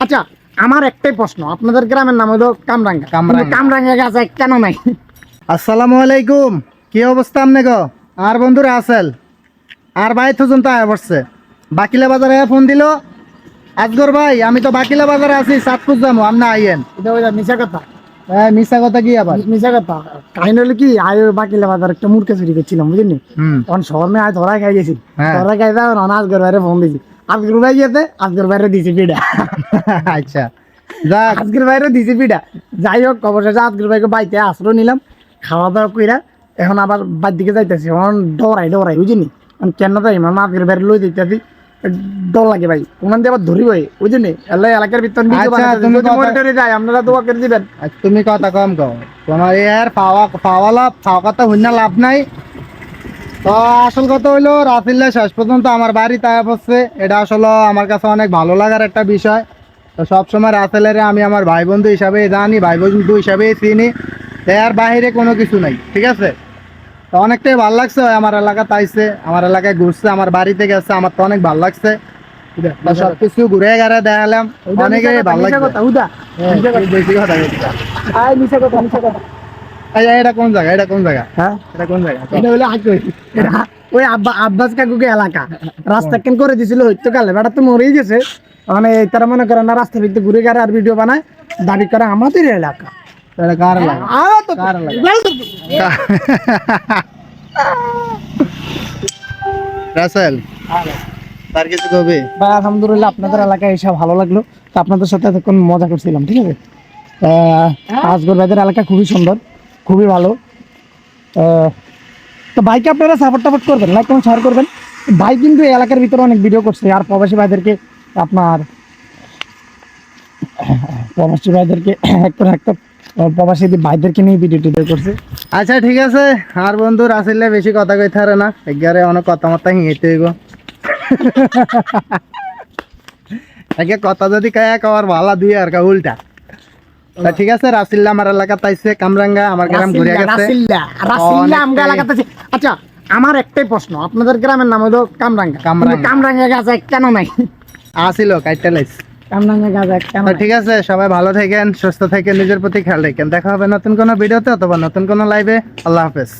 আচ্ছা আমার একটাই প্রশ্ন আপনাদের গ্রামের নাম হলো কামরাঙ্গা। কামরাঙ্গা। কামরাঙ্গা গাছ কেন নাই? আসসালামু আলাইকুম কি অবস্থা আমনে গো? আর বন্ধুরা আসেল। আর ভাই থুজন তো আয়া পড়ছে। বাকিলা বাজারে ফোন দিল। আজগর ভাই আমি তো বাকিলা বাজারে আছি সাতপুর যাব আমনা আইয়েন। এটা ওই মিশা কথা। হ্যাঁ মিশা কথা কি আবার? মিশা কথা। কাহিনী হলো কি আয় বাকিলা বাজার একটা মুরকে চুরি করছিলাম বুঝলি তখন শহর মেয়ে আয় ধরা খাই গেছি। হ্যাঁ। ধরা খাই যাও না আজগর বাইরে ফোন দিছি। বাইরে দিছি পিঠা। আচ্ছা যাক। আজকের বাইরে দিছি পিঠা। যাই হোক অবশেষে আজকের বাইকে বাইতে আশ্রয় নিলাম খাওয়া দাওয়া কইরা এখন আবার বাদ দিকে যাইতেছি। এখন ডরাই ডরাই বুঝিনি? কেন যাই? মানে আজকের বাইরে লই দিতেছি ডর লাগে ভাই দিয়ে আবার ধরি ভাই বুঝিনি? এলাই এলাকার ভিতর আচ্ছা, যায় আপনারা দোয়া করে দিবেন। আর তুমি কথা কম কও। তোমার এর পাওয়া পাওয়া লাভ পাওয়া কথা হইনা লাভ নাই। তো আসল কথা হইল রাফিল্লা শেষ পর্যন্ত আমার বাড়ি তাই পড়ছে। এটা আসলে আমার কাছে অনেক ভালো লাগার একটা বিষয়। তো সবসময় রাফেলের আমি আমার ভাই বন্ধু হিসাবে জানি ভাই বন্ধু হিসাবে চিনি এর বাইরে কোনো কিছু নাই ঠিক আছে? তো অনেকটাই ভালো লাগছে আমার এলাকা তাইছে আমার এলাকায় ঘুরছে আমার বাড়িতে গেছে আমার তো অনেক ভালো লাগছে। সবকিছু ঘুরে গেড়ে দেখালাম। অনেকেই ভালো লাগছে। কথা। যে এটা কোন জায়গা? এটা কোন জায়গা? হ্যাঁ? এটা কোন জায়গা? এটা হলো এটা ওই আব্বা আব্বাস কাকুকে এলাকা। রাস্তা কেন করে দিছিল হইতো কালে? বেটা তো মরেই গেছে। মানে তারা মনে করে না রাস্তা ঘুরে গেলে আর ভিডিও বানায়। দাবি করে আমাদের এলাকা। এটা কার লাগা আরও তো কার লাগা? রাসেল তার কিছু কবি? ভাই আলহামদুলিল্লাহ আপনাদের এলাকায় এসে ভালো লাগল। তো আপনাদের সাথে এতক্ষণ মজা করছিলাম ঠিক আছে? আজগর ভাইদের এলাকা খুবই সুন্দর। খুবই ভালো। তো ভাইকে আপনারা সাপোর্ট টাপোর্ট করবেন লাইক কমেন্ট শেয়ার করবেন। ভাই কিন্তু এই এলাকার ভিতরে অনেক ভিডিও করছে, আর প্রবাসী ভাইদেরকে আপনার, প্রবাসী ভাইদেরকে একটা একটা প্রবাসী ভাইদেরকে নিয়ে ভিডিও টিডিও করছে। আচ্ছা ঠিক আছে। আর বন্ধু রাসেলে বেশি কথা কইতে পারে না। এগারে অনেক কথা মতো হিঁতে হইব। একে কথা যদি কায়া কওয়ার ভালা দুই আর কা উল্টা। ঠিক আছে রাসিল্লা আমার এলাকা তাইছে কামরাঙ্গা আমার গ্রাম ঘুরে গেছে। রাসিল্লা রাসিল্লা আমগা। আচ্ছা আমার একটাই প্রশ্ন আপনাদের গ্রামের নাম হলো কামরাঙ্গা। কামরাঙ্গা। কামরাঙ্গা গাছ কেন নাই? আসিল কাইটা লাইছে? ঠিক আছে সবাই ভালো থাকেন সুস্থ থাকেন নিজের প্রতি খেয়াল রাখেন। দেখা হবে নতুন কোনো ভিডিওতে অথবা নতুন কোনো লাইভে আল্লাহ হাফেজ।